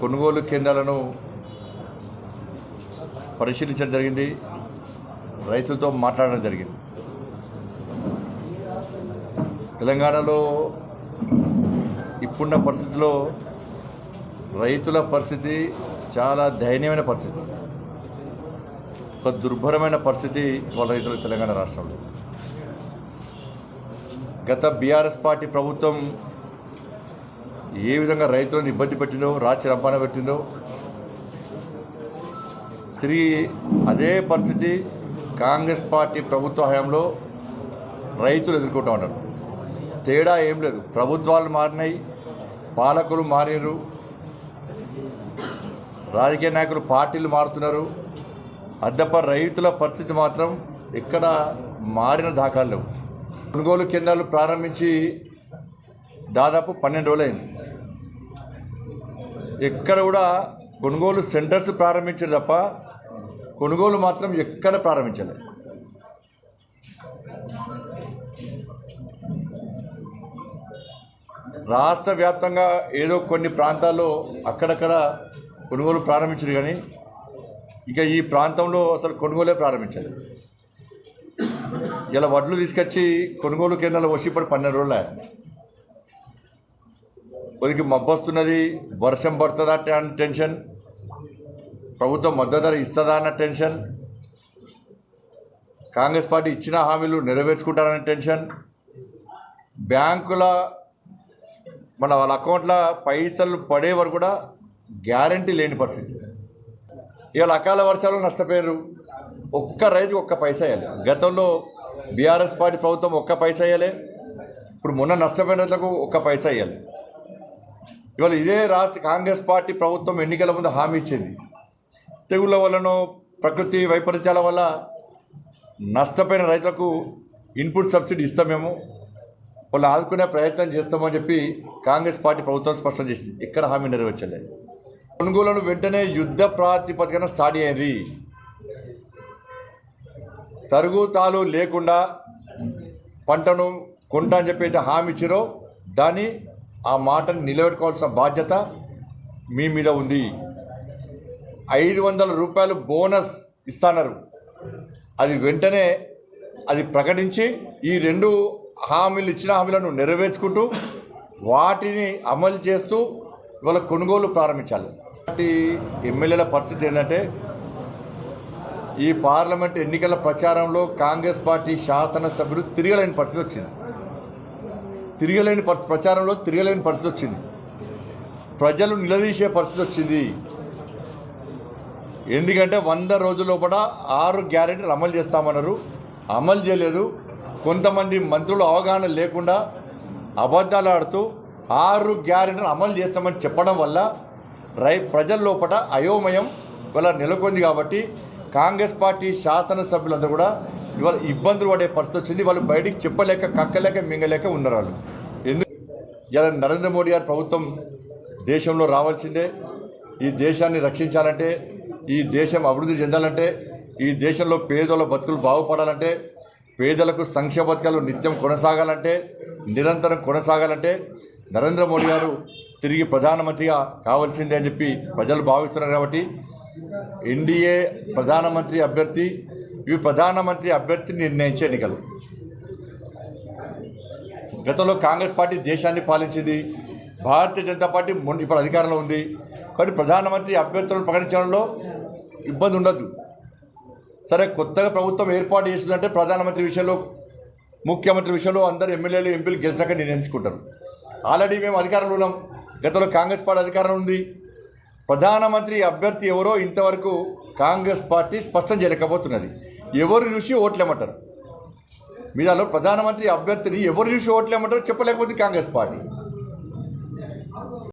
కొనుగోలు కేంద్రాలను పరిశీలించడం జరిగింది. రైతులతో మాట్లాడడం జరిగింది. తెలంగాణలో ఇప్పుడున్న పరిస్థితిలో రైతుల పరిస్థితి చాలా దయనీయమైన పరిస్థితి. ఒక దుర్భరమైన పరిస్థితి వాళ్ళ రైతుల తెలంగాణ రాష్ట్రంలో. గత బీఆర్ఎస్ పార్టీ ప్రభుత్వం ఏ విధంగా రైతులను ఇబ్బంది పెట్టిందో రాచి రంపాన పెట్టిందో తిరిగి అదే పరిస్థితి కాంగ్రెస్ పార్టీ ప్రభుత్వ హయాంలో రైతులు ఎదుర్కొంటూ ఉన్నారు. తేడా ఏం లేదు. ప్రభుత్వాలు మారినాయి పాలకులు మారారు రాజకీయ నాయకులు పార్టీలు మారుతున్నారు. అద్దప రైతుల పరిస్థితి మాత్రం ఎక్కడ మారిన దాఖలు లేవు. కొనుగోలు కేంద్రాలు ప్రారంభించి దాదాపు పన్నెండు రోజులైంది. ఎక్కడ కూడా కొనుగోలు సెంటర్స్ ప్రారంభించారు తప్ప కొనుగోలు మాత్రం ఎక్కడ ప్రారంభించలేదు రాష్ట్ర వ్యాప్తంగా ఏదో కొన్ని ప్రాంతాల్లో అక్కడక్కడ కొనుగోలు ప్రారంభించారు కానీ ఇక ఈ ప్రాంతంలో అసలు కొనుగోలే ప్రారంభించారు ఇలా వడ్లు తీసుకొచ్చి కొనుగోలు కేంద్రాలు వచ్చి ఇప్పుడు పన్నెండు రోజులు కొద్దికి మబ్బొస్తున్నది వర్షం పడుతుందా అన్న టెన్షన్. ప్రభుత్వం మద్దతు ధర ఇస్తుందా అన్న టెన్షన్. కాంగ్రెస్ పార్టీ ఇచ్చిన హామీలు నెరవేర్చుకుంటారన్న టెన్షన్. బ్యాంకుల మన వాళ్ళ అకౌంట్లో పైసలు పడే వరకు కూడా గ్యారంటీ లేని పరిస్థితి. ఇవాళ అకాల వర్షాలు నష్టపోయారు. ఒక్క రైతు ఒక్క పైసా వేయాలి గతంలో బీఆర్ఎస్ పార్టీ ప్రభుత్వం ఒక్క పైసా వేయాలి ఇప్పుడు మొన్న నష్టపోయిన రైతులకు ఒక్క పైసా వేయాలి ఇవాళ ఇదే రాష్ట్ర కాంగ్రెస్ పార్టీ ప్రభుత్వం ఎన్నికల ముందు హామీ ఇచ్చింది. తెగుళ్ళ వల్లనో ప్రకృతి వైపరీత్యాల వల్ల నష్టపోయిన రైతులకు ఇన్పుట్ సబ్సిడీ ఇస్తామేమో వాళ్ళు ఆదుకునే ప్రయత్నం చేస్తామని చెప్పి కాంగ్రెస్ పార్టీ ప్రభుత్వం స్పష్టం చేసింది. ఎక్కడ హామీ నెరవేర్చలేదు. కొనుగోలను వెంటనే యుద్ధ ప్రాతిపదికన స్టార్ట్ అయ్యింది తరుగుతాలు లేకుండా పంటను కొంటా అని చెప్పి అయితే హామీ ఇచ్చారో దాన్ని ఆ మాటను నిలబెట్టుకోవాల్సిన బాధ్యత మీ మీద ఉంది. ఐదు వందల రూపాయలు బోనస్ ఇస్తున్నారు అది వెంటనే అది ప్రకటించి ఈ రెండు హామీలు ఇచ్చిన హామీలను నెరవేర్చుకుంటూ వాటిని అమలు చేస్తూ ఇవాళ కొనుగోలు ప్రారంభించాలి. వాటి ఎమ్మెల్యేల పరిస్థితి ఏంటంటే ఈ పార్లమెంట్ ఎన్నికల ప్రచారంలో కాంగ్రెస్ పార్టీ శాసనసభ్యులు తిరగలేని పరిస్థితి వచ్చింది. తిరగలేని పరిస్థితి ప్రచారంలో తిరగలేని పరిస్థితి వచ్చింది. ప్రజలు నిలదీసే పరిస్థితి వచ్చింది. ఎందుకంటే వంద రోజుల ఆరు గ్యారెంటీలు అమలు చేస్తామన్నారు. అమలు చేయలేదు. కొంతమంది మంత్రులు అవగాహన లేకుండా అబద్ధాలు ఆడుతూ ఆరు గ్యారెంటీలు అమలు చేస్తామని చెప్పడం వల్ల రై ప్రజల లోపల అయోమయం ఇవాళ నెలకొంది కాబట్టి కాంగ్రెస్ పార్టీ శాసనసభ్యులందరూ కూడా ఇవాళ ఇబ్బందులు పడే పరిస్థితి వచ్చింది. వాళ్ళు బయటికి చెప్పలేక కక్కలేక మింగలేక ఉన్నారు వాళ్ళు ఎందుకు? ఇలా నరేంద్ర మోడీ గారి ప్రభుత్వం దేశంలో రావాల్సిందే. ఈ దేశాన్ని రక్షించాలంటే ఈ దేశం అభివృద్ధి చెందాలంటే ఈ దేశంలో పేదల బతుకులు బాగుపడాలంటే పేదలకు సంక్షేమ పథకాలు నిత్యం కొనసాగాలంటే నిరంతరం కొనసాగాలంటే నరేంద్ర మోడీ గారు తిరిగి ప్రధానమంత్రిగా కావాల్సిందే అని చెప్పి ప్రజలు భావిస్తున్నారు కాబట్టి ఎన్డీఏ ప్రధానమంత్రి అభ్యర్థి ఇవి ప్రధానమంత్రి అభ్యర్థిని నిర్ణయించే ఎన్నికలు. గతంలో కాంగ్రెస్ పార్టీ దేశాన్ని పాలించింది భారతీయ జనతా పార్టీ మొన్న ఇప్పుడు అధికారంలో ఉంది. కానీ ప్రధానమంత్రి అభ్యర్థులను ప్రకటించడంలో ఇబ్బంది ఉండదు. సరే కొత్తగా ప్రభుత్వం ఏర్పాటు చేసిందంటే ప్రధానమంత్రి విషయంలో ముఖ్యమంత్రి విషయంలో అందరు ఎమ్మెల్యేలు ఎంపీలు గెలిచాక నిర్ణయించుకుంటారు. ఆల్రెడీ మేము అధికారంలో ఉన్నాం. గతంలో కాంగ్రెస్ పార్టీ అధికారం ఉంది. ప్రధానమంత్రి అభ్యర్థి ఎవరో ఇంతవరకు కాంగ్రెస్ పార్టీ స్పష్టం చేయలేకపోతున్నది. ఎవరు చూసి ఓట్లేమంటారు? మీదాలో ప్రధానమంత్రి అభ్యర్థిని ఎవరు చూసి ఓట్లేమంటారో చెప్పలేకపోతే కాంగ్రెస్ పార్టీ.